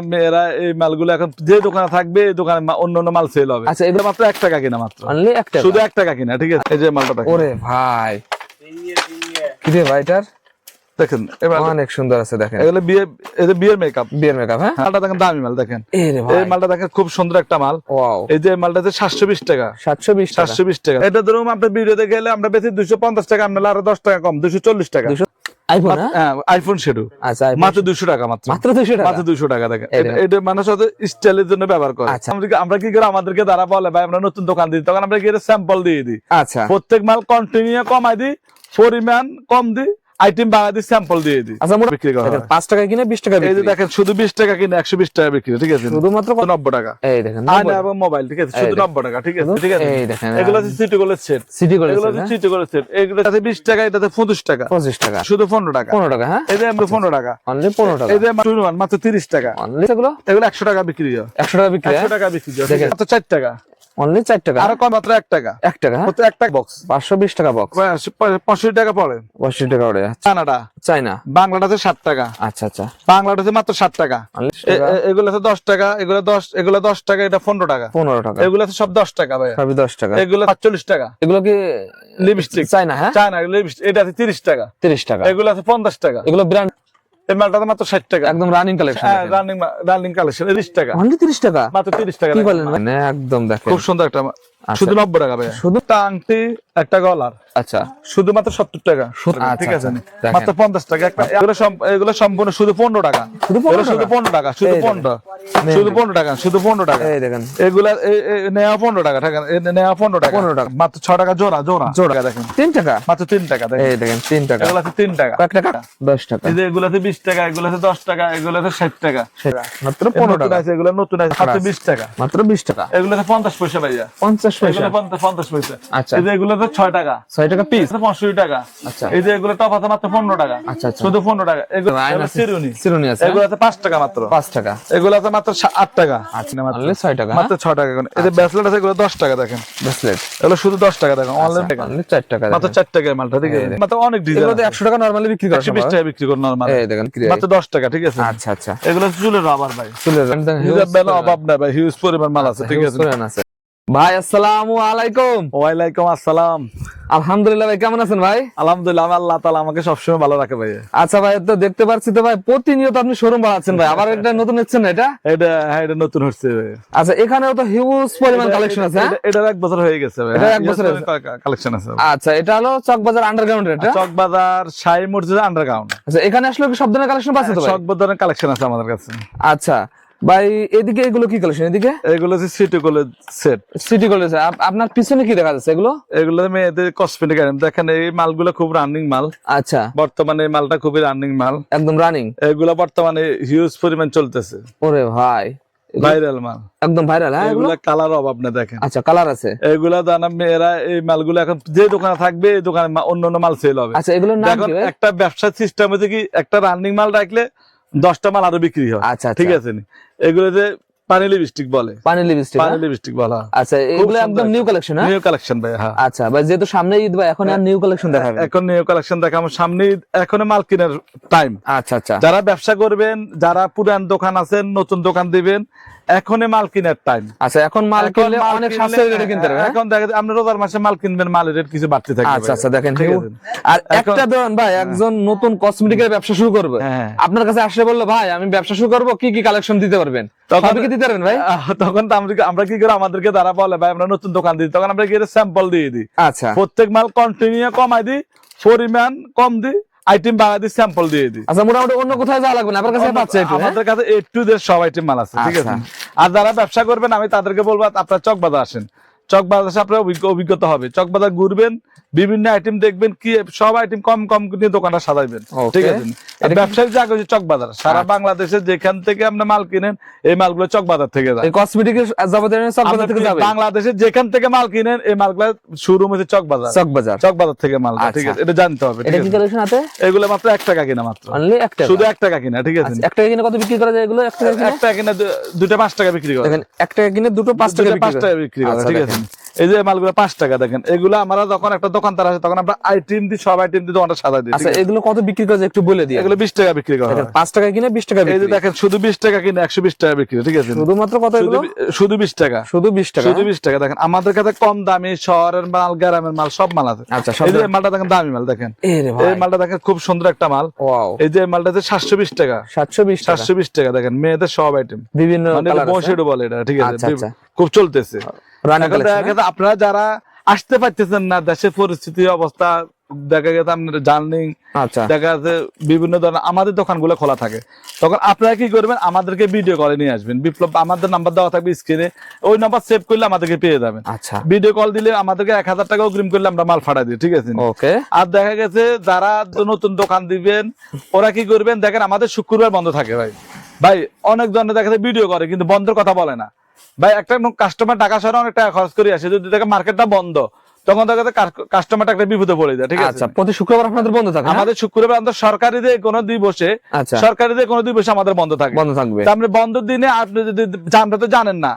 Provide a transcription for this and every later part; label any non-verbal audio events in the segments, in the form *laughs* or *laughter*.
এই মালগুলো এখন যে দোকানে থাকবে এই দোকানে অন্য অন্য মাল সেল হবে। আচ্ছা, এগুলো- মাত্র এক টাকা কিনা মাত্র? অনলি এক টাকা। শুধু এক টাকা কিনা ঠিক আছে? এই যে মালটা ওরে ভাই। কি রে ভাইটার দেখেন এবার অনেক সুন্দর আছে দেখেন। এগুলো বিয়ে এই যে বিয়ের মেকআপ বিয়ের মেকআপ হ্যাঁ? মালটা দেখেন দামি মাল দেখেন। এই মালটা দেখেন খুব সুন্দর একটা মাল। ওয়াও। এই যে মালটা হচ্ছে সাতশো বিশ টাকা। সাতশো বিশ টাকা। সাতশো বিশ টাকা। এটা ধরুন আপনার ভিডিওতে গেলে আমরা বেশি দুশো পঞ্চাশ টাকা আপনার আরও দশ টাকা কম দুশো চল্লিশ টাকা। আইফোন হ্যাঁ? হ্যাঁ আইফোন শেডু আচ্ছা মাত্র দুশো টাকা মাত্র। মাত্র টাকা? মাত্র দুশো টাকা দেখেন। এটা- এটা মানুষ হয়তো স্টাইলের জন্য ব্যবহার করে। আচ্ছা। আমরা কি- আমরা কি করে আমাদেরকে দ্বারা বলে ভাই আমরা নতুন দোকান দিই। তখন আমরা কি স্যাম্পল দিয়ে দিই। আচ্ছা। প্রত্যেক মাল কন্টিনিউ কমাই দিই পরিমাণ কম দিই। আইটেম দিই স্যাম্পল দিয়ে দিই। আচ্ছা মোটা বিক্রি করা পাঁচ টাকা কিনে বিশ টাকা এই যে দেখেন শুধু বিশ টাকা কিনে একশো বিশ টাকা বিক্রি ঠিক আছে? শুধুমাত্র? নব্বই টাকা। এই দেখেন আয়না এবং মোবাইল ঠিক আছে? শুধু নব্বই টাকা ঠিক আছে? ঠিক আছে? এই দেখেন, এগুলো হচ্ছে সিটি গোলের সেট সিটি করে এগুলো হচ্ছে সিটি গোলের সেট এগুলো আছে বিশ টাকা এটাতে পঁচিশ টাকা। পঁচিশ টাকা। শুধু পনেরো টাকা। পনেরো টাকা হ্যাঁ? এই যে আমরা পনেরো টাকা। অনলি পনেরো টাকা। এই যে টু ওয়ান মাত্র তিরিশ টাকা। অনলি এগুলো? এগুলো একশো টাকা বিক্রি হয়। একশো টাকা বিক্রি একশো টাকা বিক্রি হয়। মাত্র চার টাকা। অনলি চার টাকা। আরও কম মাত্র এক টাকা। এক টাকা মাত্র টাকা বক্স পাঁচশো বিশ টাকা বক্স পঁয়ষট্টি টাকা পড়ে। পঁয়ষট্টি টাকা ওরে চানাটা চাই না বাংলাটাতে ষাট টাকা। আচ্ছা আচ্ছা। বাংলাটাতে মাত্র ষাট টাকা। অনলি এ- এ- এগুলোতে দশ টাকা এগুলো দশ এগুলো দশ টাকা এটা পনেরো টাকা। পনেরো টাকা। এগুলোতে সব দশ টাকা ভাই সবই দশ টাকা। এগুলো সাতচল্লিশ টাকা। এগুলো কি লিপস্টিক চাই না হ্যাঁ? চায়না লিপস্টিক এটা আছে তিরিশ টাকা। তিরিশ টাকা। এগুলো আছে পঞ্চাশ টাকা। এগুলো ব্র্যান্ড এই মাত্র ষাট টাকা। একদম রানিং কালেকশন হ্যাঁ রানিং রানিং কালেকশন তিরিশ টাকা। অনলি তিরিশ টাকা? মাত্র তিরিশ টাকা কি বলেন মানে একদম দেখেন। খুব সুন্দর একটা। শুধু নব্বই টাকা ভাই শুধু আংটি একটা গলার। আচ্ছা। শুধুমাত্র সত্তর টাকা। আচ্ছা, ঠিক আছে আচ্ছা, মাত্র পঞ্চাশ টাকা। একটা এগুলো সম্পূর্ণ শুধু পনেরো টাকা। শুধু 15 এগুলো শুধু টাকা? পনেরো টাকা শুধু পনেরো। শুধু পনেরো টাকা শুধু পনেরো টাকা। দেখেন। এগুলা নেওয়া পনেরো টাকা টাকা নেওয়া পনেরো টাকা। 15 টাকা। মাত্র ছ টাকা জোড়া জোড়া। জোড়া। টাকা দেখেন। তিন টাকা? মাত্র তিন টাকা দেখেন। এই দেখেন তিন টাকা। এগুলো তিন টাকা। কয়েক টাকা দশ টাকা। এই যে এগুলোতে বিশ টাকা এগুলোতে দশ টাকা এগুলোতে ষাট টাকা। মাত্র পনেরো টাকা। এগুলো নতুন আছে মাত্র বিশ টাকা। মাত্র বিশ টাকা। এগুলোতে পঞ্চাশ পয়সা ভাইয়া। পঞ্চাশ পয়সা। এগুলো পঞ্চাশ পঞ্চাশ পয়সা। আচ্ছা। এই যে এগুলোতে ছয় টাকা। ছয় টাকা পিস এগুলো পঁয়ষট্টি টাকা। আচ্ছা। এই যে এগুলো টপ আছে মাত্র পনেরো টাকা। আচ্ছা, আচ্ছা। শুধু পনেরো টাকা। এগুলো আয়না এগুলো আছে। চিরুনি। চিরুনি আছে এগুলো আছে পাঁচ টাকা মাত্র। পাঁচ টাকা। এগুলো আছে মাত্র সা- টাকা। আচ্ছা মাত্র অনলি টাকা মাত্র ছয় টাকা এই যে ব্যাসলেট আছে এগুলো দশ টাকা দেখেন। ব্রেসলেট এগুলো শুধু দশ টাকা দেখেন অনলাইন টাকা অনলি চার টাকা মাত্র চার টাকা মালটা ঠিক আছে? মাত্র অনেক ডিজাইন এগুলো একশো টাকা নরমালি বিক্রি করা টাকা বিক্রি করে নর্মাল এই দেখেন মাত্র দশ টাকা ঠিক আছে? আচ্ছা আচ্ছা। এগুলো চুলের রাবার ভাই। অভাব ভাই। হিউজ পরিমাণ মাল আছে ঠিক আছে? আছে। ভাই আসসালামু আলাইকুম। ওয়ালাইকুম আসসালাম। আলহামদুলিল্লাহ ভাই কেমন আছেন ভাই? আলহামদুলিল্লাহ আমি আল্লাহ তালা আমাকে সবসময় ভালো রাখে ভাই আচ্ছা ভাই তো দেখতে পাচ্ছি তো ভাই প্রতিনিয়ত আপনি শোরুম বাড়াচ্ছেন ভাই। আবার একটা নতুন নিচ্ছেন না এটা? এটা হ্যাঁ এটা নতুন হচ্ছে ভাই আচ্ছা এখানেও তো হিউজ পরিমাণ কালেকশন আছে হ্যাঁ? এটা- এক বছর হয়ে গেছে ভাই এটার এক বছর কালেকশন আছে। আচ্ছা এটা হলো চকবাজার আন্ডারগ্রাউন্ড এটা? চকবাজার সাই মসজিদ আন্ডারগ্রাউন্ড আচ্ছা এখানে আসলে কি সব ধরনের কালেকশন পাচ্ছে তো ভাই? চকবাজারের কালেকশন আছে আমাদের কাছে। আচ্ছা ভাই এদিকে এগুলো কি কালেকশন এদিকে? এগুলো হচ্ছে city college set city college আপনার পিছনে কি দেখা যাচ্ছে এগুলো? এগুলো মেয়েদের কসমেটিক আইটেম দেখেন এই মালগুলো খুব রানিং মাল। আচ্ছা। বর্তমানে মালটা খুবই রানিং মাল। একদম রানিং এগুলো বর্তমানে হিউজ পরিমাণ চলতেছে। ওরে ভাই। ভাইরাল মাল। একদম ভাইরাল হ্যাঁ এগুলো? এগুলা কালার অভাব না দেখেন। আচ্ছা কালার আছে। এগুলা দানা মেয়েরা এই মালগুলো এখন যে দোকানে থাকবে এই দোকানে অন্য অন্য মাল সেল হবে। আচ্ছা কি একটা ব্যবসার সিস্টেম হচ্ছে কি একটা রানিং মাল রাখলে দশটা মাল আরও বিক্রি হয়। আচ্ছা ঠিক ঠিক আছে নি? এগুলো যে পানি লিপস্টিক বলে। পানি লিপস্টিক পানি লিপস্টিক বলা আচ্ছা এগুলো একদম নিউ কালেকশন হ্যাঁ? নিউ কালেকশন ভাই হ্যাঁ। আচ্ছা ভাই যেহেতু সামনে ঈদ ভাই এখন আর নিউ কালেকশন দেখাবেন। এখন নিউ কালেকশন দেখা আমার সামনে এখন মাল কেনার টাইম আচ্ছা আচ্ছা। যারা ব্যবসা করবেন যারা পুরান দোকান আছেন নতুন দোকান দিবেন এখনই মাল কেনার টাইম আচ্ছা এখন মাল কিনলে অনেক সাশ্রয়ী রেটে কিনতে পারবেন হ্যাঁ? এখন দেখা যায় আপনি রোজার মাসে মাল কিনবেন মালের রেট কিছু বাড়তে থাকবে আচ্ছা আচ্ছা দেখেন। আর একটা ধরুন ভাই একজন নতুন কসমেটিকের ব্যবসা শুরু করবে। হ্যাঁ। আপনার কাছে আসলে বলল ভাই আমি ব্যবসা শুরু করব কি কি কালেকশন দিতে পারবেন? তখন- কি দিতে পারবেন ভাই? তখন তো আমরা আমরা কি করে আমাদেরকে দ্বারা বলে ভাই আমরা নতুন দোকান দিই। তখন আমরা কি স্যাম্পল দিয়ে দিই। আচ্ছা। প্রত্যেক মাল কন্টিনিউ কমাই দিই পরিমাণ কম দিই। আইটেম বাংলাদেশ স্যাম্পল দিয়ে দিই আচ্ছা মোটামুটি অন্য কোথাও যাওয়া লাগবে না আপনার কাছে পাচ্ছে হ্যাঁ? আমাদের কাছে এ টু দের সব আইটেম মাল আছে ঠিক আছে আচ্ছা। আর যারা ব্যবসা করবেন আমি তাদেরকে বলব আপনার চক বাজার আসেন চক বাজার এসে আপনার অভিজ্ঞতা হবে। চক বাজার ঘুরবেন বিভিন্ন আইটেম দেখবেন কি সব আইটেম কম কম নিয়ে দোকানটা সাজাইবেন। ঠিক আছে? আর ব্যবসায়িক জায়গা হচ্ছে চক বাজার সারা বাংলাদেশে যেখান থেকে আপনি মাল কিনেন এই মালগুলো চক বাজার থেকে যায়। থেকে যাবে? বাংলাদেশে যেখান থেকে মাল কিনেন এই মালগুলো শোরুম হচ্ছে চক বাজার। চক বাজার। চক বাজার থেকে মাল ঠিক আচ্ছা। আছে এটা জানতে হবে এটা কি কালেকশন আছে? এগুলো মাত্র এক টাকা কিনা মাত্র। অনলি এক টাকা? শুধু এক টাকা কিনা ঠিক আছে? আচ্ছা, এক টাকা কিনে কত বিক্রি করা যায় এগুলো? এক টাকা কিনে? টাকা দুটা পাঁচ টাকা বিক্রি করে দেখেন এক টাকা কিনে দুটো পাঁচ টাকা বিক্রি পাঁচ করে। টাকা বিক্রি করে আচ্ছা, ঠিক আছে। এই যে মালগুলো পাঁচ টাকা দেখেন এগুলো আমরা যখন একটা দোকানদার আসে তখন আমরা আইটেম দিই সব আইটেম দিয়ে দোকানটা সাজাই দিই আচ্ছা আছে? এগুলো কত বিক্রি করে একটু বলে দিয়ে এগুলো বিশ টাকা বিক্রি করা। পাঁচ টাকা কিনে বিশ টাকা এই যে দেখেন শুধু বিশ টাকা কিনে একশো বিশ টাকা বিক্রি ঠিক আছে? শুধুমাত্র কত শুধু এগুলো? শুধু বিশ টাকা। শুধু বিশ টাকা? শুধু বিশ টাকা দেখেন আমাদের কাছে কম দামি শহরের মাল গ্রামের মাল সব মাল আছে। আচ্ছা এই যে মালটা দেখেন দামি মাল দেখেন। এই মালটা দেখেন খুব সুন্দর একটা মাল। ওয়াও। এই যে মালটা হচ্ছে সাতশো বিশ টাকা। সাতশো বিশ টাকা। সাতশো বিশ টাকা দেখেন মেয়েদের সব আইটেম বিভিন্ন মানে আছে। বসেডো বলে এটা ঠিক আছে? আচ্ছা, আচ্ছা। খুব চলতেছে। গেছে আপনারা যারা আসতে পারতেছেন না দেশের পরিস্থিতি অবস্থা দেখা গেছে আপনার জার্নি আচ্ছা। দেখা যাচ্ছে বিভিন্ন ধরনের আমাদের দোকানগুলো খোলা থাকে। তখন আপনারা কি করবেন? আমাদেরকে ভিডিও কলে নিয়ে আসবেন। বিপ্লব আমাদের নাম্বার দেওয়া থাকবে স্ক্রিনে ওই নাম্বার সেভ করলে আমাদেরকে পেয়ে যাবেন। আচ্ছা। ভিডিও কল দিলে আমাদেরকে এক হাজার টাকা অগ্রিম করলে আমরা মাল ফাটা দিই ঠিক আছে? ওকে আর দেখা গেছে যারা নতুন দোকান দিবেন ওরা কি করবেন? দেখেন আমাদের শুক্রবার বন্ধ থাকে ভাই। ভাই অনেক জনের দেখা যায় ভিডিও করে কিন্তু বন্ধের কথা বলে না। ভাই একটা কাস্টমার টাকা সরে অনেক টাকা খরচ করে আসে যদি দেখে মার্কেটটা বন্ধ তখন দেখা কাস্টমারটা একটা বিপদে পড়ে যায় ঠিক আছে? আচ্ছা প্রতি শুক্রবার আপনাদের বন্ধ থাকে? আমাদের শুক্রবার আমাদের সরকারি দিয়ে কোনো দুই বসে সরকারি দিয়ে কোনো দুই বসে আমাদের বন্ধ থাকে। বন্ধ থাকবে। আপনি বন্ধ দিনে আপনি যদি জানতে তো জানেন না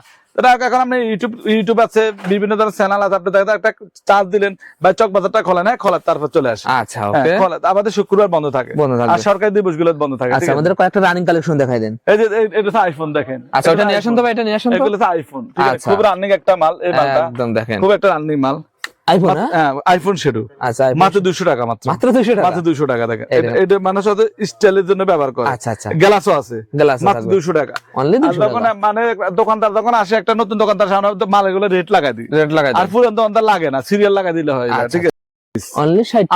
এখন আপনি ইউটিউব ইউটিউব আছে বিভিন্ন ধরনের চ্যানেল আছে আপনি একটা চার্জ দিলেন বা চক বাজারটা খোলা নেয় খোলা তারপর চলে আসে আচ্ছা হ্যাঁ, ওকে খোলা। আমাদের শুক্রবার বন্ধ থাকে। বন্ধ থাকে। আর সরকারি দিবসগুলো বন্ধ থাকে আচ্ছা আমাদের কয়েকটা রানিং কালেকশন দেখাই দেন। এই যে এটা হচ্ছে আইফোন দেখেন। আচ্ছা ওটা নিয়ে আসুন তো ভাই এটা নিয়ে আসুন তো। এগুলো তো আইফোন ঠিক আছে? আচ্ছা। খুব রানিং একটা মাল এই মালটা। একদম দেখেন। খুব একটা রানিং মাল। আইফোন হ্যাঁ? হ্যাঁ আইফোন শেডু আচ্ছা মাত্র দুশো টাকা মাত্র। মাত্র টাকা? মাত্র টাকা এটা- মানুষ হয়তো স্টাইলের জন্য ব্যবহার করে। আচ্ছা আচ্ছা। গ্লাসও আছে। গ্লাস মাত্র টাকা। অনলি টাকা। মানে দোকানদার যখন আসে একটা নতুন দোকানদার সামনে মাল এগুলো রেট লাগাই দিই। রেট লাগাই আর পুরান দোকানদার লাগে না সিরিয়াল লাগাই দিলে হয় আচ্ছা, ঠিক আছে? অনলি ষাট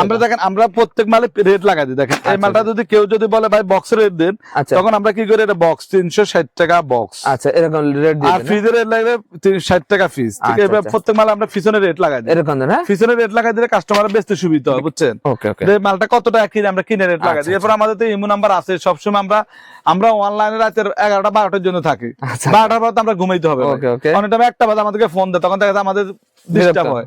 আমরা দেখেন আমরা প্রত্যেক মালে রেট লাগাই দিই। দেখেন এই আচ্ছা, মালটা যদি কেউ যদি বলে ভাই বক্স রেট দেন আচ্ছা। তখন আমরা কি করি এটা বক্স তিনশো ষাট টাকা বক্স আচ্ছা এরকম রেট আর হ্যাঁ? ফ্রিজের রেট লাগবে ষাট টাকা ফিস ঠিক আচ্ছা, আছে আচ্ছা। প্রত্যেক মালে আমরা পিছনে রেট লাগাই দিই। এরকম হ্যাঁ? পিছনে রেট লাগাই দিলে কাস্টমার বেচতে সুবিধা হয় বুঝছেন? ওকে ওকে যে মালটা কত টাকা কিনে আমরা কিনে রেট লাগাই আচ্ছা, দিই এরপর আমাদের তো ইমো নাম্বার আছে সবসময় আমরা আমরা অনলাইনে রাতের এগারোটা বারোটার জন্য থাকি। আচ্ছা বারোটার পর আমরা ঘুমাইতে হবে। ওকে ওকে অনেক টাইম একটা বাজে আমাদেরকে ফোন দেয় তখন দেখা যায় আমাদের ডিস্টার্ব হয়।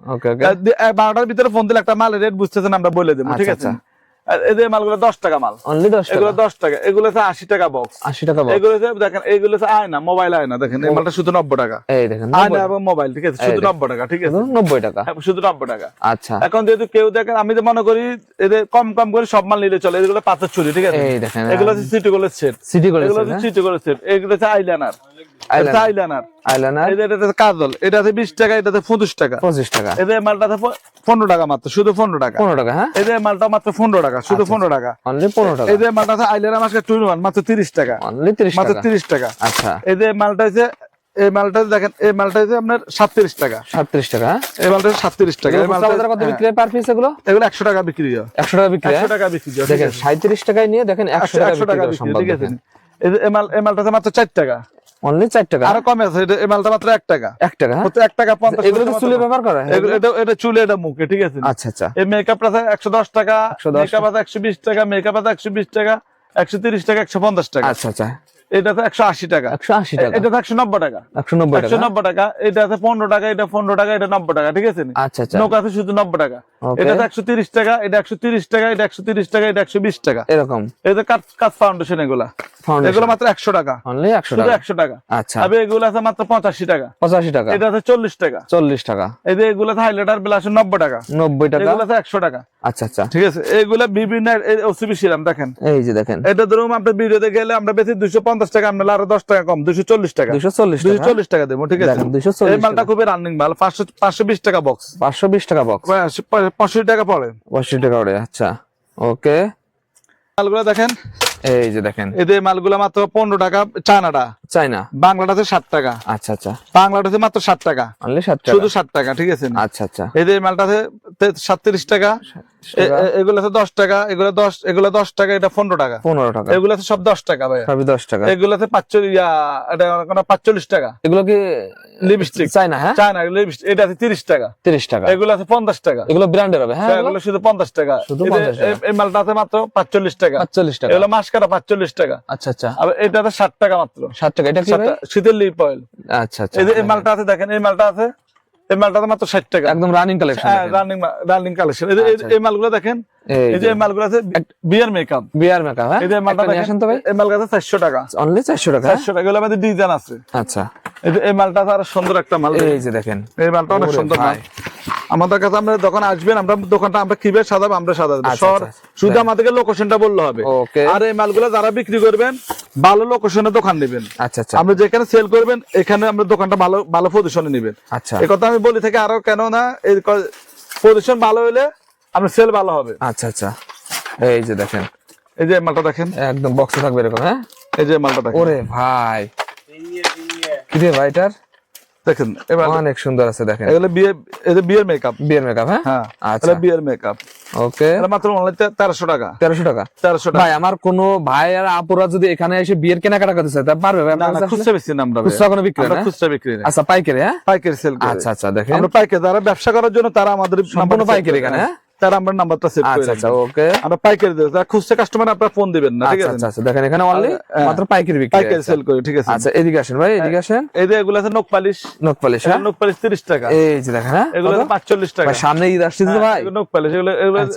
বারোটার ভিতরে ফোন দিলে একটা মাল রেট বুঝতেছেন আমরা বলে দেবো ঠিক আচ্ছা, আছে আর এই যে মালগুলো দশ টাকা মাল। অনলি দশ এগুলো দশ টাকা এগুলো হচ্ছে আশি টাকা বক্স আশি টাকা এগুলো দেখেন এগুলো হচ্ছে আয়না মোবাইল আয়না দেখেন এই মালটা শুধু নব্বই টাকা। এই দেখেন আয়না এবং মোবাইল ঠিক আছে? শুধু নব্বই টাকা ঠিক আছে? নব্বই টাকা। শুধু নব্বই টাকা। আচ্ছা। এখন যেহেতু কেউ দেখেন আমি তো মনে করি এদের কম কম করে সব মাল নিলে চলে। এগুলো পাথর চুরি ঠিক আছে? এই দেখেন এগুলো হচ্ছে সিটি গোলের সেট সিটি এগুলো হচ্ছে সিটি গোলের সেট এগুলো হচ্ছে আইলাইনার। আইলাইনার আইলাইনার এটা হচ্ছে কাজল। এটা হচ্ছে বিশ টাকা এটা হচ্ছে পঁচিশ টাকা। পঁচিশ টাকা। এদের মালটা হচ্ছে পনেরো টাকা মাত্র শুধু পনেরো টাকা। পনেরো টাকা হ্যাঁ? এদের মালটা মাত্র পনেরো টাকা শুধু আচ্ছা, পনেরো টাকা। অনলি পনেরো টাকা। আইলাইনার মাত্র তিরিশ টাকা। অনলি মাত্র টাকা। আচ্ছা। মালটা হচ্ছে এই মালটা দেখেন এই মালটা হচ্ছে আপনার সাতত্রিশ টাকা। সাতত্রিশ টাকা হ্যাঁ? এই মালটা সাতত্রিশ টাকা। এই মালটা কত হ্যাঁ, বিক্রি পার পিস এগুলো? এগুলো একশো টাকা বিক্রি হয়। একশো টাকা বিক্রি একশো হয়? টাকা বিক্রি দেখেন সাঁত্রিশ টাকায় নিয়ে দেখেন একশো টাকা বিক্রি ঠিক আছে। এই যে মাল এই মালটা মাত্র চার টাকা। অনলি চার টাকা? আরও কমে আছে এটা- এই মালটা মাত্র এক টাকা। এক টাকা? মাত্র এক টাকা পঞ্চাশ এগুলো কি চুলে ব্যবহার করা হয়। এটা এটা চুলে এটা মুখে ঠিক আছে? আচ্ছা আচ্ছা। এই মেকআপ আছে একশো দশ টাকা 110 মেকআপ আছে একশো বিশ টাকা মেকআপ আছে একশো বিশ টাকা একশো তিরিশ টাকা একশো পঞ্চাশ টাকা। আচ্ছা আচ্ছা। এটা তো একশো আশি টাকা। একশো আশি টাকা। এটা তো একশো নব্বই টাকা। একশো নব্বই একশো টাকা নব্বই টাকা এটা আছে পনেরো টাকা এটা পনেরো টাকা এটা নব্বই টাকা ঠিক আছে? আচ্ছা আচ্ছা। নৌকা আছে শুধু নব্বই টাকা। Okay. এটা একশো তিরিশ টাকা এটা একশো তিরিশ টাকা এটা একশো তিরিশ টাকা এটা একশো বিশ টাকা। এরকম। এটা কাজ কাজ ফাউন্ডেশন এগুলা। এগুলো মাত্র একশো টাকা। অনলি একশো টাকা? একশো টাকা। আচ্ছা। তবে এগুলো আছে মাত্র পঁচাশি টাকা। পঁচাশি টাকা। এটা আছে চল্লিশ টাকা। চল্লিশ টাকা। এই যে এগুলো আছে হাইলাইটার বেলা আছে নব্বই টাকা। নব্বই টাকা? এগুলো আছে একশো টাকা। আচ্ছা আচ্ছা। ঠিক আছে? এগুলা বিভিন্ন ওসিবি সিরাম দেখেন। এই যে দেখেন। এটা ধরুন আপনার ভিডিওতে গেলে আমরা বেশি দুশো পঞ্চাশ টাকা আমরা আরও দশ টাকা কম দুশো চল্লিশ টাকা। দুশো চল্লিশ দুশো চল্লিশ টাকা দেবো ঠিক আছে? দেখেন, 240 এই মালটা খুবই রানিং মাল পাঁচশো পাঁচশো বিশ টাকা বক্স পাঁচশো বিশ টাকা বক্স পঁয়ষট্টি টাকা পড়ে। পঁয়ষট্টি টাকা ওরে আচ্ছা। ওকে মালগুলো দেখেন। এই যে দেখেন। এদের মালগুলা মাত্র পনেরো টাকা চায়নাটা। চায়না? বাংলাটাতে সাত টাকা। আচ্ছা আচ্ছা। বাংলাটাতে মাত্র সাত টাকা। অনলি ষাট টাকা? শুধু ষাট টাকা ঠিক আছে আচ্ছা আচ্ছা। এদের মালটাতে সাতত্রিশ টাকা। এগুলো আছে দশ টাকা এগুলো দশ এগুলো দশ টাকা এটা পনেরো টাকা। পনেরো টাকা। এগুলো সব দশ টাকা ভাই সবই দশ টাকা। এগুলোতে পাঁচচল্লিশ এটা পাঁচচল্লিশ টাকা। এগুলো কি লিপস্টিক। চাই না হ্যাঁ? চায়না এগুলো লিপস্টিক। এটা আছে তিরিশ টাকা। তিরিশ টাকা। এগুলো আছে পঞ্চাশ টাকা। এগুলো ব্র্যান্ডের হবে হ্যাঁ এগুলো? শুধু পঞ্চাশ টাকা। এই যে 50 টাকা। এই- এই মালটা আছে মাত্র পাঁচচল্লিশ টাকা। পাঁচচল্লিশ টাকা। এগুলো মাস কাটা পাঁচচল্লিশ টাকা। আচ্ছা আচ্ছা। আর এটাতে ষাট টাকা মাত্র। ষাট টাকা। এটা। শীতের লিপ অয়েল আচ্ছা আচ্ছা। এই মালটা আছে দেখেন এই মালটা আছে এই মালটাতে মাত্র ষাট টাকা। একদম রানিং কালেকশন হ্যাঁ রানিং রানিং কালেকশন। এই মালগুলো দেখেন এই যে মালগুলো আছে বিয়ার মেকআপ বিয়ার মেকআপ হ্যাঁ? এই যে মালটা দেখেন তো ভাই। এই মাল আছে চারশো টাকা। অনলি চারশো টাকা হ্যাঁ? চারশো টাকা। এগুলো আমাদের ডিজাইন আছে। আচ্ছা। এই মালটা তো আরও সুন্দর একটা মাল। এই যে দেখেন। এই মালটা অনেক সুন্দর মাল। ভাই। আমাদের কাছে আমরা যখন আসবেন আমরা দোকানটা আমরা কীভাবে সাজাবো আমরা সাজাবো আচ্ছা, শহর আচ্ছা। শুধু আমাদেরকে লোকেশনটা বললে হবে। আর এই মালগুলো যারা বিক্রি করবেন ভালো লোকেশনে দোকান নেবেন আচ্ছা আচ্ছা। আমরা যেখানে সেল করবেন এখানে আমরা দোকানটা ভালো ভালো পজিশনে নেবেন। আচ্ছা। এই কথা আমি বলি থেকে আরও কেন না এই পজিশন ভালো হলে আমরা সেল ভালো হবে। আচ্ছা আচ্ছা। এই যে দেখেন। এই যে মালটা দেখেন। একদম বক্সে থাকবে এরকম হ্যাঁ? এই যে মালটা দেখেন। ওরে ভাই। কি রে ভাই এটার? দেখেন এবার অনেক সুন্দর আছে দেখেন। এগুলো বিয়ে এটা বিয়ের মেকআপ বিয়ের মেকআপ হ্যাঁ? হ্যাঁ আচ্ছা। বিয়ের মেকআপ ওকে এটা মাত্র অনলাইন তেরোশো টাকা। তেরোশো টাকা? তেরোশো টাকা। ভাই আমার কোনো ভাই আর আপুরা যদি এখানে এসে বিয়ের কেনাকাটা করতে চায় তা পারবে ভাই? আমরা না খুচরা বেচি না আমরা খুচরা কোনো বিক্রি না? খুচরা বিক্রি না আচ্ছা পাইকারি হ্যাঁ? পাইকারি সেল করি। আচ্ছা আচ্ছা দেখেন। আমরা পাইকারি যারা ব্যবসা করার জন্য তারা আমাদের সম্পূর্ণ পাইকারি এখানে, হ্যাঁ? তারা আমরা নাম্বারটা সেভ করে আচ্ছা আচ্ছা ওকে আমরা পাইকারি দেবো। যারা খুচরা কাস্টমার আপনারা ফোন দিবেন না ঠিক আচ্ছা আছে? আচ্ছা আচ্ছা। দেখেন এখানে অনলি হ্যাঁ। মাত্র পাইকারি বিক্রি পাইকারি সেল করি ঠিক আছে? আচ্ছা এদিকে আসেন ভাই এদিকে আসেন। এই যে এগুলো আছে নখ পালিশ। নখ পালিশ হ্যাঁ? নখ পালিশ তিরিশ টাকা। এই যে দেখেন হ্যাঁ এগুলো আছে পাঁচচল্লিশ টাকা। ভাই সামনে ঈদ আসছে তো ভাই। নখ পালিশ এগুলো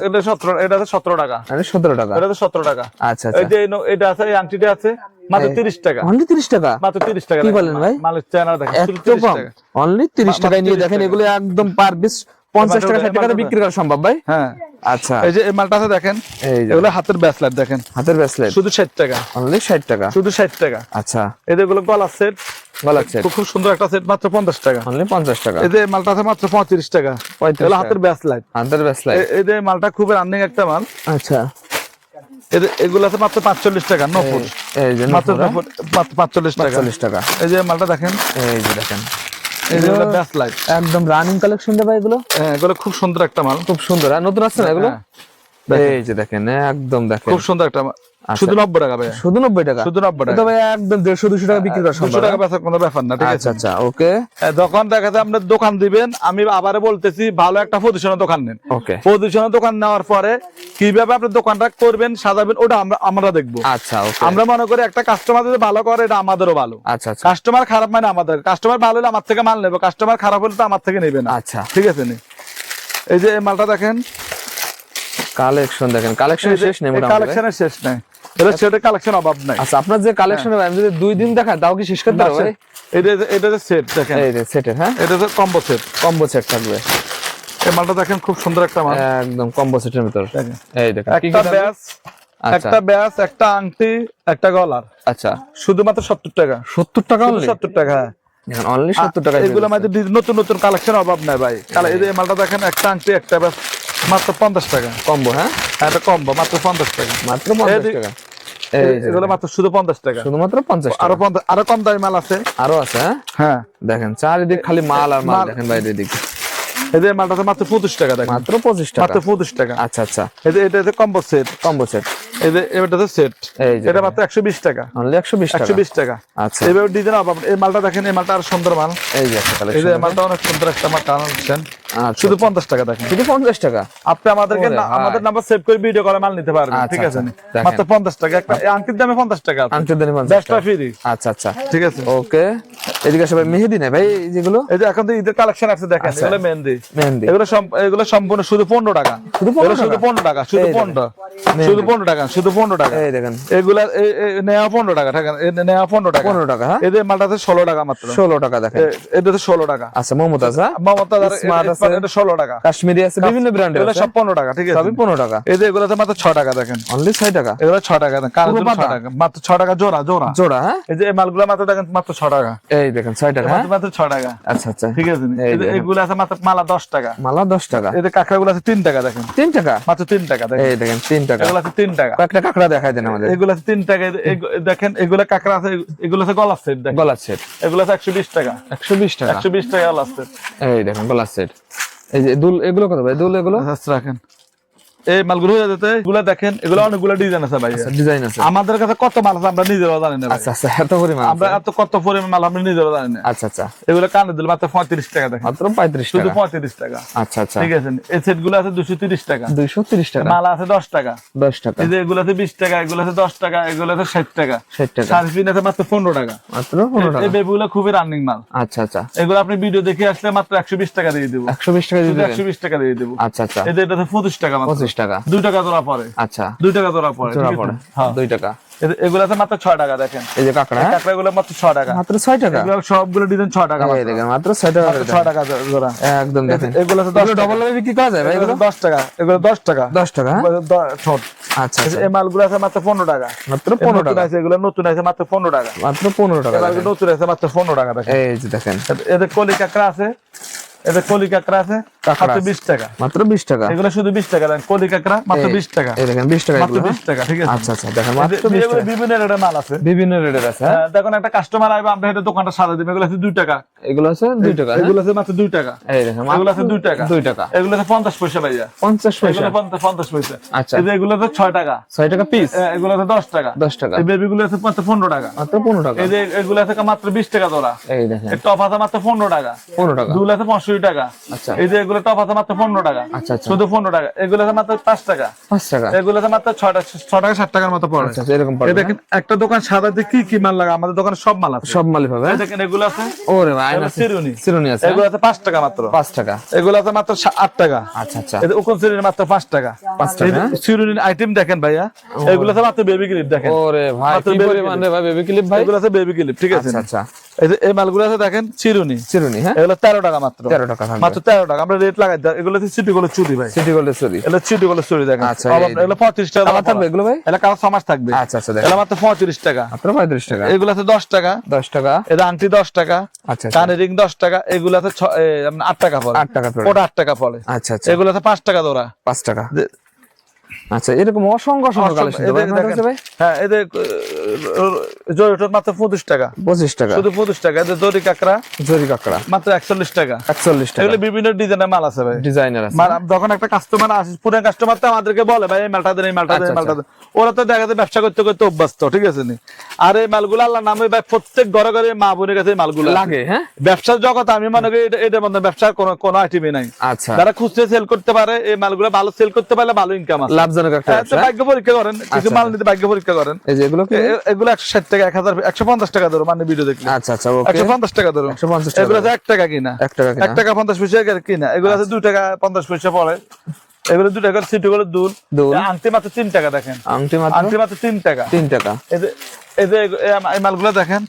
এটা সতেরো এটা আছে সতেরো টাকা। আরে সতেরো টাকা? এটা আছে সতেরো টাকা। আচ্ছা এই আচ্ছা। যে এটা আছে এই আংটিটা আছে মাত্র তিরিশ টাকা। অনলি তিরিশ টাকা? মাত্র তিরিশ টাকা কি বলেন ভাই? মালের চেহারা দেখেন 30 টাকা। অনলি তিরিশ মাত্র টাকায় নিয়ে দেখেন এগুলো একদম পার পিস পঞ্চাশ টাকা ষাট টাকাতে বিক্রি করা সম্ভব ভাই? হ্যাঁ। আচ্ছা। এই যে এই মালটা আছে দেখেন এগুলো হাতের ব্যাসলাইট দেখেন। হাতের ব্রেসলেট শুধু ষাট টাকা। অনলি ষাট টাকা। শুধু ষাট টাকা। আচ্ছা। এই যে এগুলো গলার সেট গলার সেট খুব সুন্দর একটা সেট মাত্র পঞ্চাশ টাকা। অনলি পঞ্চাশ টাকা। এই যে আছে মাত্র পঁয়ত্রিশ টাকা। 35 এগুলো। হাতের ব্যাসলাইট হাতের ব্রেসলেট এই যে মালটা খুব রানিং একটা মাল। আচ্ছা। এগুলো আছে মাত্র পাঁচচল্লিশ টাকা নফুট এই যে মাত্র মাত্র পাঁচচল্লিশ টাকা। টাকা। এই যে মালটা দেখেন। এই যে দেখেন। একদম রানিং কালেকশন দেবা এগুলো? হ্যাঁ এগুলো খুব সুন্দর একটা মাল। খুব সুন্দর। আর নতুন আসছে না এগুলো? হ্যাঁ, এই যে দেখেন একদম দেখেন। খুব সুন্দর একটা শুধু নব্বই টাকা ভাই শুধু নব্বই টাকা? শুধু নব্বই টাকা। তবে একদম দেড়শো দুশো টাকা বিক্রি করা দুশো টাকা বেচার কোনো ব্যাপার না ঠিক আছে? আচ্ছা আচ্ছা ওকে। হ্যাঁ, যখন আপনার দোকান দিবেন আমি আবার বলতেছি ভালো একটা পজিশনের দোকান নেন। ওকে। পজিশনের দোকান নেওয়ার পরে কীভাবে আপনি দোকানটা করবেন সাজাবেন ওটা আমরা আমরা দেখব। আচ্ছা আমরা মনে করি একটা কাস্টমার যদি ভালো করে এটা আমাদেরও ভালো। আচ্ছা আচ্ছা। কাস্টমার খারাপ মানে আমাদের। কাস্টমার ভালো হলে আমার থেকে মাল নেবে কাস্টমার খারাপ হলে তো আমার থেকে নেবে না। আচ্ছা। ঠিক আছে এই যে মালটা দেখেন কালেকশন দেখেন কালেকশন শেষ নেই কালেকশনের শেষ নাই। এটা সেটের কালেকশন অভাব নাই। আচ্ছা আপনার যে কালেকশন আমি যদি দুই দিন তাও কি শেষ করতে পারব? এটা এটা যে সেট দেখেন। এই যে সেটের হ্যাঁ? এটা যে কম্বো সেট কম্বো সেট থাকবে। এই মালটা দেখেন খুব সুন্দর একটা মাল। একদম কম্বো সেটের ভিতর। এই দেখেন একটা ব্যাস আচ্ছা। একটা ব্যাস একটা আংটি একটা গলার। আচ্ছা। শুধুমাত্র সত্তর টাকা। সত্তর টাকা অনলি সত্তর টাকা হ্যাঁ। অনলি সত্তর টাকা এগুলো মাঝে নতুন নতুন কালেকশন অভাব নাই ভাই। যে এই মালটা দেখেন একটা আংটি একটা ব্যাস। মাত্র পঞ্চাশ টাকা। কম্বো হ্যাঁ? এটা একটা কম্বো মাত্র পঞ্চাশ টাকা। মাত্র পঞ্চাশ টাকা। এগুলো মাত্র শুধু পঞ্চাশ টাকা। শুধুমাত্র পঞ্চাশ আরও আরও কম দামি মাল আছে। আরও আছে হ্যাঁ? হ্যাঁ। দেখেন চারিদিক খালি মাল আর মাল মাল। দেখেন বাইরে দিক। এই যে মালটা মাত্র পঁচিশ টাকা দেখেন। মাত্র পঁচিশ টাকা। মাত্র পঁচিশ টাকা। আচ্ছা আচ্ছা। এই যে এটা হচ্ছে কম্বো সেট কম্বো সেট এই যে এটা হচ্ছে সেট এটা মাত্র একশো বিশ টাকা। অনলি একশো বিশ টাকা। একশো বিশ টাকা। আচ্ছা। এইভাবে ডিজাইন নেই। এই মালটা দেখেন এই মালটা আর সুন্দর মাল। এই যে এই যে মালটা অনেক সুন্দর একটা মাল কালেকশন আচ্ছা শুধু পঞ্চাশ টাকা দেখেন। শুধু পঞ্চাশ টাকা? আপনি আমাদেরকে আমাদের নাম্বার সেভ করে ভিডিও করে মাল নিতে পারবেন আচ্ছা, ঠিক আছে? আচ্ছা, মাত্র পঞ্চাশ টাকা। একটা আংটির দামে পঞ্চাশ টাকা। আংটির দামে পঞ্চাশ টাকা। ফ্রি আচ্ছা আচ্ছা। ঠিক আছে। ওকে এদিকে সবাই মেহেদি নেই ভাই এই যেগুলো? এই যে এখন তো ঈদের কালেকশন আছে দেখেন আচ্ছা। এগুলো মেহেন্দি। মেহেন্দি এগুলো এগুলো সম্পূর্ণ শুধু পনেরো টাকা। শুধু 15 টাকা? পনেরো টাকা শুধু এই দেখেন। পনেরো। শুধু পনেরো টাকা শুধু পনেরো টাকা। এই দেখেন। এগুলা এ- নেওয়া পনেরো টাকা? এ নেওয়া পনেরো টাকা। পনেরো টাকা হ্যাঁ? এদের মালটা আছে ষোলো টাকা মাত্র। ষোলো টাকা দেখেন। এ- এটা ষোলো টাকা। আচ্ছা মমতাজ হ্যাঁ? মমতা Smart আছে। এটা ষোলো টাকা। কাশ্মীরি আছে বিভিন্ন ব্র্যান্ডের এগুলো সব পনেরো টাকা ঠিক আছে? সবই পনেরো টাকা। এই যে এগুলোতে মাত্র ছ টাকা দেখেন। অনলি ছয় টাকা? এগুলো ছ টাকা দেখেন। কারও ছ টাকা? মাত্র ছ টাকা জোড়া জোড়া। জোড়া হ্যাঁ? এই যে মালগুলো মাত্র দেখেন মাত্র ছ টাকা। এই দেখেন ছয় টাকা হ্যাঁ? মাত্র ছ টাকা। আচ্ছা আচ্ছা। ঠিক আছে? দেখেন। এগুলো আছে মাত্র মালা দশ টাকা। মালা দশ টাকা। এদের কাঁকড়া গুলো আছে তিন টাকা দেখেন। তিন টাকা? মাত্র তিন টাকা দেখেন। এই দেখেন তিন টাকা। এগুলো আছে তিন টাকা। কয়েকটা কাঁকড়া দেখায় দেন আমাদের। এগুলো আছে তিন টাকা দেখেন এগুলো কাঁকড়া আছে এগুলো আছে গলার সেট দেখেন। গলার সেট এগুলো আছে একশো বিশ টাকা। একশো বিশ টাকা? একশো বিশ টাকা গলার সেট এই দেখেন গলার সেট এই যে দুল এগুলো কত ভাই? দুল এগুলো? আচ্ছা, রাখেন। এই মালগুলো হয়ে যেতে এগুলো দেখেন এগুলো অনেকগুলো ডিজাইন আছে ভাই ডিজাইন আছে। আমাদের কাছে কত মাল আছে আমরা নিজেরাও জানি না আচ্ছা আচ্ছা এত পরিমাণ আমরা এত কত পরিমাণ মাল আমরা নিজেরাও জানি না। আচ্ছা আচ্ছা। এগুলো কানে দিল মাত্র পঁয়ত্রিশ টাকা দেখেন। মাত্র পঁয়ত্রিশ শুধু টাকা। পঁয়ত্রিশ টাকা। আচ্ছা আচ্ছা। ঠিক আছে এই আছে দুশো তিরিশ টাকা। দুইশো তিরিশ টাকা। মালা আছে দশ টাকা। দশ টাকা। এই যে এগুলো আছে বিশ টাকা এগুলো আছে দশ টাকা এগুলো আছে ষাট টাকা। ষাট টাকা। সার্ফিন আছে মাত্র পনেরো টাকা। মাত্র পনেরো টাকা। এই বেবিগুলো খুবই রানিং মাল। আচ্ছা আচ্ছা। এগুলো আপনি ভিডিও দেখে আসলে মাত্র একশো বিশ টাকা দিয়ে দেবো। একশো বিশ টাকা দিয়ে দিবেন। একশো বিশ টাকা দিয়ে দেবো। আচ্ছা আচ্ছা। এই যে এটা পঁচিশ টাকা মাত্র। চল্লিশ টাকা। দুই টাকা তোলা পরে আচ্ছা। দুই টাকা তোলা পরে জোড়া পড়ে। হ্যাঁ। দুই টাকা। এ- এগুলো আছে মাত্র ছয় টাকা দেখেন। এই যে কাঁকড়া হ্যাঁ? কাঁকড়া গুলো মাত্র ছয় টাকা। মাত্র ছয় টাকা? এগুলো সবগুলো ডিজাইন ছয় টাকা এই দেখেন মাত্র ছয় টাকা ছয় টাকা জোড়া। একদম দেখেন। এগুলো আছে দশ ডবল লাভে বিক্রি করা যায় ভাই এগুলো? দশ টাকা। এগুলো দশ টাকা। দশ টাকা হ্যাঁ? ছোট। আচ্ছা আচ্ছা। এই মালগুলো আছে মাত্র পনেরো টাকা। মাত্র পনেরো টাকা। আছে এগুলো নতুন আছে মাত্র পনেরো টাকা। মাত্র পনেরো টাকা নতুন আছে মাত্র পনেরো টাকা দেখেন। এই যে দেখেন। এদের- এদের কলি কাঁকড়া আছে। এদের কলি কাঁকড়া আছে মাত্র বিশ টাকা। মাত্র বিশ টাকা? এগুলো শুধু বিশ টাকা দেন কলি কাঁকড়া মাত্র বিশ টাকা। দেখেন বিশ টাকা মাত্র বিশ টাকা ঠিক আছে? আচ্ছা আচ্ছা দেখেন মাত্র বিভিন্ন রেটের মাল আছে। বিভিন্ন রেটের আছে হ্যাঁ? হ্যাঁ, দেখুন একটা কাস্টমার আসবে আমরা এটা দোকানটা সাজা দিবে এগুলো হচ্ছে দুই টাকা। এগুলো আছে দুই টাকা হ্যাঁ? এগুলো আছে মাত্র দুই টাকা। এই দেখেন এগুলো আছে টাকা। টাকা। এগুলো আছে পঞ্চাশ পয়সা ভাইয়া। পঞ্চাশ পয়সা। এগুলো পয়সা। আচ্ছা। এই এগুলো টাকা। টাকা পিস এগুলো আছে দশ টাকা। দশ টাকা। এই বেবি গুলো আছে মাত্র পনেরো টাকা। মাত্র পনেরো টাকা। এই যে এগুলো আছে মাত্র বিশ টাকা তোরা এই দেখেন। এই টপ আছে মাত্র পনেরো টাকা। পনেরো টাকা। দুল আছে পঁয়ষট্টি টাকা। আচ্ছা। এই যে এগুলো টপ আছে মাত্র পনেরো টাকা। আচ্ছা আচ্ছা। শুধু পনেরো টাকা। এগুলো আছে মাত্র পাঁচ টাকা। পাঁচ টাকা। এগুলো আছে মাত্র ছয় টাকা টাকা ষাট টাকার মতো পড়ে। আচ্ছা আচ্ছা, এরকম পারবে দেখেন একটা দোকান সাদাতে কি কি মাল লাগে? আমাদের দোকানে সব মাল আছে। সব মালই পাবে দেখেন এগুলো আছে। ওরে ভাই আয়না এগুলো চিরুনি চিরুনি আছে এগুলো আছে টাকা মাত্র। পাঁচ টাকা। এগুলো মাত্র সা- টাকা। আচ্ছা আচ্ছা। এই যে উকুন মাত্র পাঁচ টাকা। পাঁচ টাকা, হ্যাঁ? আইটেম দেখেন ভাইয়া এগুলো মাত্র বেবি ক্লিপ দেখেন। ওরে ভাই কি পরিমাণ রে ভাই বেবি ক্লিপ ভাই? এগুলো বেবি ক্লিপ ঠিক আছে? আচ্ছা এই মালগুলো আছে দেখেন চিরুনি চিরুনি হ্যাঁ? এগুলো টাকা মাত্র। তেরো টাকা মাত্র তেরো টাকা। আমরা রেট লাগাই। এগুলো সিটি গুলো চুরি ভাই। সিটি গোল্ডের চুরি এগুলো সিটি গুলো চুরি দেখেন। আচ্ছা, এগুলো পঁয়ত্রিশ টাকা কালার থাকবে এগুলো ভাই? এগুলো কারও সমাজ থাকবে। আচ্ছা আচ্ছা এগুলো মাত্র পঁয়ত্রিশ টাকা। মাত্র পঁয়ত্রিশ টাকা। এগুলো আছে দশ টাকা। দশ টাকা। এটা আংটি দশ টাকা। আচ্ছা কানের রিং দশ টাকা এগুলাতে আট টাকা পড়ে। আট টাকা ওটা আট টাকা পড়ে। আচ্ছা আচ্ছা। এগুলো পাঁচ টাকা ধরা পাঁচ টাকা। আচ্ছা এরকম অসংখ্য অসংখ্য কালেকশন ভাই? হ্যাঁ এদের জরিটার মাত্র পঁচিশ টাকা। পঁচিশ টাকা। শুধু পঁচিশ টাকা এদের কাঁকড়া জরি কাঁকড়া। মাত্র একচল্লিশ টাকা। একচল্লিশ টাকা। এগুলো বিভিন্ন ডিজাইনের মাল আছে ভাই। ডিজাইনার আছে। মানে যখন একটা কাস্টমার আসে কাস্টমার তো আমাদেরকে বলে ভাই এই মালটা দেন এই মালটা দেন এই আচ্ছা, মালটা দেন। ওরা তো দেখা যায় ব্যবসা করতে করতে অভ্যস্ত ঠিক আছে নি? আর এই মালগুলো আল্লাহ নামে ভাই প্রত্যেক ঘরে ঘরে মা বোনের কাছে মালগুলো লাগে হ্যাঁ? ব্যবসার জগৎ আমি মনে করি এটা- মধ্যে ব্যবসার কোনো কোনো আইটেমই নাই। আচ্ছা। যারা খুচরে সেল করতে পারে এই মালগুলো ভালো সেল করতে পারলে ভালো ইনকাম আছে। লাভজনক একটা হ্যাঁ, তো ব্যবসা ভাগ্য পরীক্ষা করেন কিছু আচ্ছা, মাল নিতে ভাগ্য পরীক্ষা করেন। এই যে এগুলো কি? এ- এ- এগুলো একশো ষাট টাকা এক হাজার একশো পঞ্চাশ টাকা ধরো মানে ভিডিও দেখলে। আচ্ছা আচ্ছা ওকে টাকা ধরো। টাকা এগুলো আছে টাকা কিনা। এক টাকা কিনা। টাকা পঞ্চাশ পয়সা কিনা। এগুলো আছে দুই টাকা পঞ্চাশ পয়সা পড়ে। এগুলো দুই টাকা সিটি গুলো দুল। দুল। আংটি মাত্র তিন টাকা দেখেন। আংটি মাত্র? আংটি মাত্র তিন টাকা। তিন টাকা। এই যে এই মালগুলো দেখেন।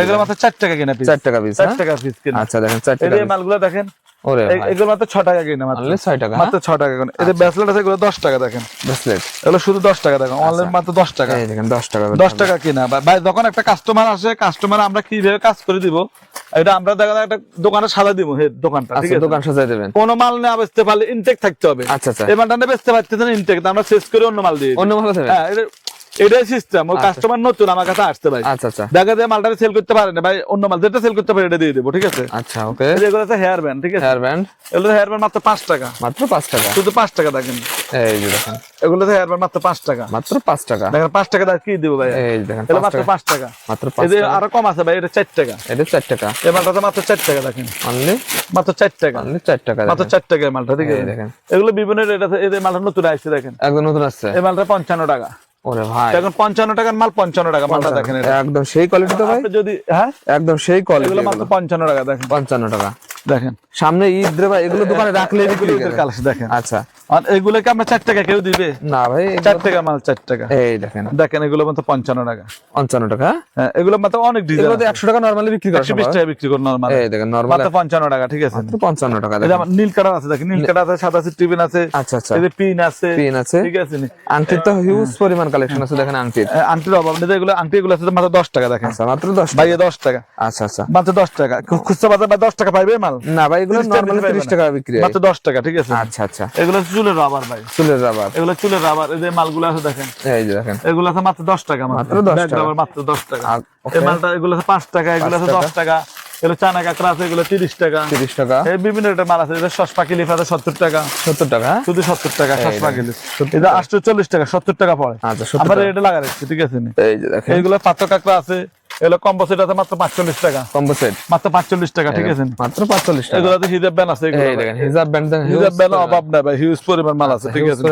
এগুলো মাত্র চার টাকা কিনা পিস চার টাকা পিস চার হ্যাঁ? টাকা পিস কিনা। আচ্ছা দেখেন চার টাকা এই মালগুলো দেখেন। এগুলো মাত্র ছ টাকা কিনা মাত্র। ছয় টাকা মাত্র ছ টাকা কিনা। এদের ব্যাসলেট আছে এগুলো দশ টাকা দেখেন। ব্রেসলেট এগুলো শুধু দশ টাকা দেখেন অনলাইন মাত্র দশ টাকা। দেখেন দশ টাকা দশ টাকা কিনা। ভাই যখন একটা কাস্টমার আসে কাস্টমার আমরা কীভাবে কাজ করে দিব এটা আমরা দেখা একটা দোকানে সাজা দিব হে দোকানটা ঠিক আচ্ছা আছে? দোকান সাজাই দেবেন। কোন মাল না বেচতে পারলে ইনটেক থাকতে হবে। আচ্ছা আচ্ছা। এই মালটা না বেচতে পারতেছেন ইনটেক আমরা শেষ করে অন্য মাল দিয়ে অন্য হ্যাঁ এটা- এটাই সিস্টেম ও কাস্টমার নতুন আমার কাছে আসতে ভাই। আচ্ছা আচ্ছা। দেখা যায় মালটা সেল করতে পারে না ভাই অন্য মাল যেটা সেল করতে পারে এটা দিয়ে দেবো ঠিক আছে? আচ্ছা ওকে এগুলো আছে হেয়ার ব্যান্ড ঠিক আছে? হেয়ার ব্যান্ড এগুলো হেয়ার ব্যান্ড মাত্র পাঁচ টাকা। মাত্র পাঁচ টাকা? শুধু পাঁচ টাকা দেখেন। এই যে দেখেন। এগুলো হেয়ার ব্যান্ড মাত্র টাকা। মাত্র টাকা? দেখেন টাকা কি দিব ভাই? এই দেখেন মাত্র পাঁচ টাকা। মাত্র পাঁচ টাকা। আরও কম আছে ভাই এটা চার টাকা। এটা চার টাকা। এই মালটাতে মাত্র চার টাকা দেখেন। অনলি মাত্র চার টাকা। অনলি চার টাকা মাত্র। চার টাকা মালটা ঠিক আছে? দেখেন। এগুলো বিভিন্ন রেট আছে এই মালটা নতুন আসছে দেখেন। একদম নতুন আসছে। এই মালটা পঞ্চান্ন টাকা। ওরে ভাই। এখন পঞ্চান্ন টাকার মাল পঞ্চান্ন টাকা মালটা দেখেন একদম সেই কোয়ালিটি তো ভাই? যদি হ্যাঁ? একদম সেই কোয়ালিটি এগুলো মাত্র পঞ্চান্ন টাকা দেখেন। পঞ্চান্ন টাকা। দেখেন। সামনে ঈদ রে ভাই এগুলো দোকানে রাখলে বিক্রি করে। দেখেন। আচ্ছা। আর এগুলোকে আমরা চার টাকা কেউ দিবে? না ভাই চার টাকা মাল চার টাকা। এই দেখেন। দেখেন এগুলো মাত্র পঞ্চান্ন টাকা। পঞ্চান্ন টাকা? হ্যাঁ এগুলো মাত্র অনেক ডিজাইন এগুলো একশো টাকা নর্মালি বিক্রি করে একশো বিশ টাকা বিক্রি করে নর্মাল এই দেখেন নর্মাল মাত্র পঞ্চান্ন টাকা ঠিক আছে? পঞ্চান্ন টাকা আমার নীল কালার আছে দেখেন নীল কালার আছে সাদা আছে টিফিন আছে আচ্ছা আচ্ছা। এই যে পিন আছে পিন আছে। ঠিক আছে। আংটির তো হিউজ পরিমাণ কালেকশন আছে দেখেন আংটির। এ, অভাব নেই এগুলো আন্টি এগুলো আছে মাত্র দশ টাকা দেখেন। আচ্ছা মাত্র দশ ভাইয়ে দশ টাকা। আচ্ছা আচ্ছা। মাত্র দশ টাকা। খুচরা বাজার বা দশ টাকা পাইবে মাল? না ভাই এগুলো টাকা নর্মালি তিরিশ টাকা বিক্রি মাত্র দশ টাকা ঠিক আছে আচ্ছা আচ্ছা। এগুলো চুলের রাবার ভাই। চুলের রাবার এগুলো চুলের রাবার এই যে মালগুলো আছে দেখেন। এই যে দেখেন। এগুলো আছে মাত্র দশ টাকা মাত্র। 10 টাকা। মাত্র দশ টাকা। এই মালটা এগুলো আছে পাঁচ টাকা এগুলো আছে দশ টাকা। এগুলো চানা কাঁকড়া আছে এগুলো তিরিশ টাকা। তিরিশ টাকা। এই বিভিন্ন রেটের মাল আছে এটা সসপা কিলিফ আছে সত্তর টাকা। সত্তর টাকা হ্যাঁ? শুধু সত্তর টাকা এই সসপা কিলিফ এটা আটশো চল্লিশ টাকা। সত্তর টাকা পড়ে। আচ্ছা আবার এটা লাগা রাখছি ঠিক আছে? এই যে দেখেন। এইগুলো পাত্র কাঁকড়া আছে এগুলো কম্বো সেট আছে মাত্র পাঁচচল্লিশ টাকা। কম্বো সেট মাত্র পাঁচচল্লিশ টাকা ঠিক আছে? মাত্র পাঁচচল্লিশ টাকা। এগুলোতে হিজাব ব্যান আছে হিজাব ব্যান্ড হিজাব ব্যান অভাব নাই ভাই হিউজ পরিমাণ মাল আছে ঠিক আছে?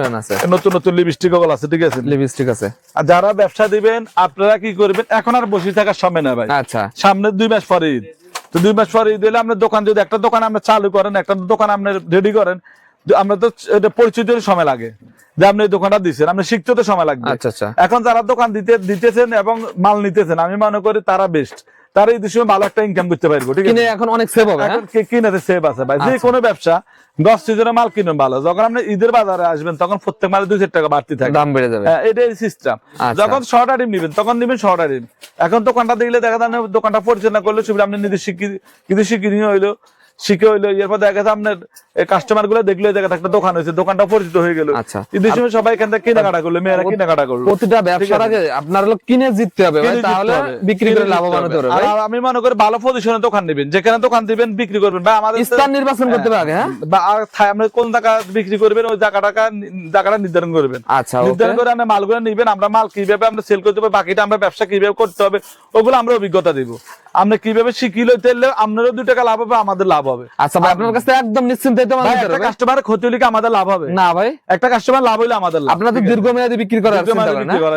নতুন নতুন লিপস্টিকগুলো আছে ঠিক আছে? লিপস্টিক আছে। আর যারা ব্যবসা দিবেন আপনারা কি করবেন? এখন আর বসে থাকার সময় না ভাই। আচ্ছা। সামনে দুই মাস পরে ঈদ। তো দুই মাস পরে ঈদ এলে আপনার দোকান যদি একটা দোকান আপনি চালু করেন একটা দোকান আপনি রেডি করেন আমরা তো এটা পরিচিত সময় লাগে। যে আপনি দোকানটা দিচ্ছেন আপনি শিখতে তো সময় লাগবে। আচ্ছা আচ্ছা। এখন যারা দোকান দিতে দিতেছেন এবং মাল নিতেছেন আমি মনে করি তারা বেস্ট তারা এই দেশে ভালো একটা ইনকাম করতে পারব ঠিক আছে? এখন অনেক সেভ হবে হ্যাঁ? এখন কি- কিনাতে সেভ আছে ভাই? যে আচ্ছা। কোনো ব্যবসা দশ সিজনের মাল কিনুন ভালো। যখন আপনি ঈদের বাজারে আসবেন তখন প্রত্যেক মালে দুই টাকা বাড়তি থাকে। দাম বেড়ে যাবে। হ্যাঁ, এটাই সিস্টেম। যখন শর্ট আইটেম নিবেন তখন নিবেন শর্ট আইটেম এখন দোকানটা দেখলে দেখা যায় দোকানটা পরিচালনা করলে সুবিধা আপনি নিজে শিখি কিছু শিখি হইল শিখে হইল এরপর দেখা আপনার কাস্টমারগুলো দেখলে দেখা যাচ্ছে একটা দোকান হয়েছে দোকানটা পরিচিত হয়ে গেল। আচ্ছা। ঈদের সময় সবাই এখান থেকে কেনাকাটা করল মেয়েরা কেনাকাটা করল। প্রতিটা ব্যবসার আগে আপনার হলো কিনে জিততে হবে তাহলে বিক্রি করে লাভবান হতে পারবে আমি মনে করি ভালো পজিশনে দোকান নেবেন যেখানে দোকান দিবেন বিক্রি করবেন বা আমাদের স্থান নির্বাচন করতে হবে হ্যাঁ? বা আর আপনি কোন জায়গা বিক্রি করবেন ওই জায়গাটা জায়গাটা নির্ধারণ করবেন। আচ্ছা নির্ধারণ করে আমরা মালগুলো নিবেন আমরা মাল কীভাবে আমরা সেল করতে হবে বাকিটা আমরা ব্যবসা কীভাবে করতে হবে ওগুলো আমরা অভিজ্ঞতা দিব। আমরা কীভাবে শিখি লইতে আপনারও দুই টাকা লাভ হবে আমাদের লাভ হবে। আচ্ছা ভাই আপনার কাছে একদম নিশ্চিন্ত হতে মানে একটা পারবে? কাস্টমারের ক্ষতি হলে কি আমাদের লাভ হবে? না ভাই। একটা কাস্টমার লাভ হইলে আমাদের লাভ। আপনাদের দীর্ঘমেয়াদী বিক্রি করার চিন্তা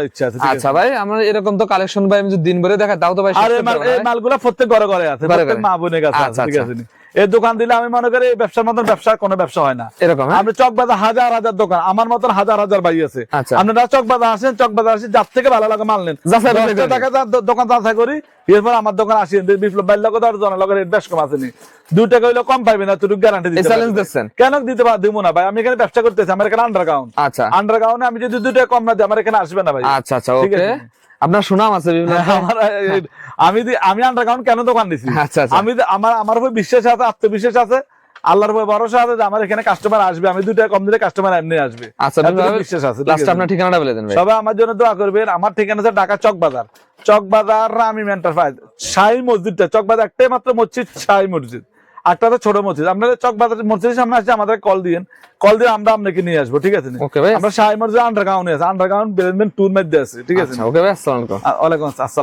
ইচ্ছা আছে আচ্ছা ভাই আমরা এরকম তো কালেকশন ভাই আমি যদি দিন ভরে দেখা দাও তো ভাই আরে মালগুলা প্রত্যেক ঘরে ঘরে আছে প্রত্যেক মা বোনের কাছে আছে আচ্ছা, ঠিক আছে নি? এই দোকান দিলে আমি মনে করি ব্যবসার মতন ব্যবসা কোনো ব্যবসা হয় না। এরকম হ্যাঁ? আপনি চকবাজার হাজার হাজার দোকান আমার মতন হাজার হাজার ভাই আছে। আচ্ছা। আপনারা চকবাজার আসেন চকবাজার আসেন যার থেকে ভালো লাগে মাল নেন। টাকা দোকান যাচাই করি এরপর আমার দোকান আসি। বিপ্লব বাইর লোক আর জনের রেট বেশ কম আসেনি দুই টাকা হইলে কম পাইবে না তুই গ্যারান্টি। দিচ্ছেন? কেন দিতে পার দিব না ভাই? আমি এখানে ব্যবসা করতেছি আমার এখানে আন্ডারগ্রাউন্ড আচ্ছা। আন্ডারগ্রাউন্ডে আমি যদি দুই টাকা কম না দিই আমার এখানে আসবে না ভাই। আচ্ছা আচ্ছা ঠিক আছে। আপনার সুনাম আছে *laughs* আমার আমি আমি আন্ডারগ্রাউন্ড কেন দোকান দিছি? আচ্ছা, আচ্ছা। আমি আমার আমার উপর বিশ্বাস আছে আত্মবিশ্বাস আছে আল্লাহর উপর ভরসা আছে যে আমার এখানে কাস্টমার আসবে। আমি দুইটা কম দিলে কাস্টমার এমনি আসবে। আচ্ছা বিশ্বাস আছে লাস্ট আপনার ঠিকানাটা বলে দেন সবাই আমার জন্য দোয়া করবেন। আমার ঠিকানা আছে ঢাকা চক বাজার। চক বাজার এন্টারপ্রাইজ শাহী মসজিদটা। চক বাজার একটাই মাত্র মসজিদ শাহী মসজিদ। একটা তো ছোট মসজিদ। আপনারা চক বাজার মসজিদের সামনে আসছে আমাদের কল দিয়েন। কল দিয়ে আমরা আপনাকে নিয়ে আসব ঠিক আছে? আমরা শাহী মসজিদ আন্ডারগ্রাউন্ডে আছে। আন্ডারগ্রাউন্ড বেসমেন্ট টুর মধ্যে আছে ঠিক আছে? ওকে ভাই আসসালামু আলাইকুম। আসসালাম।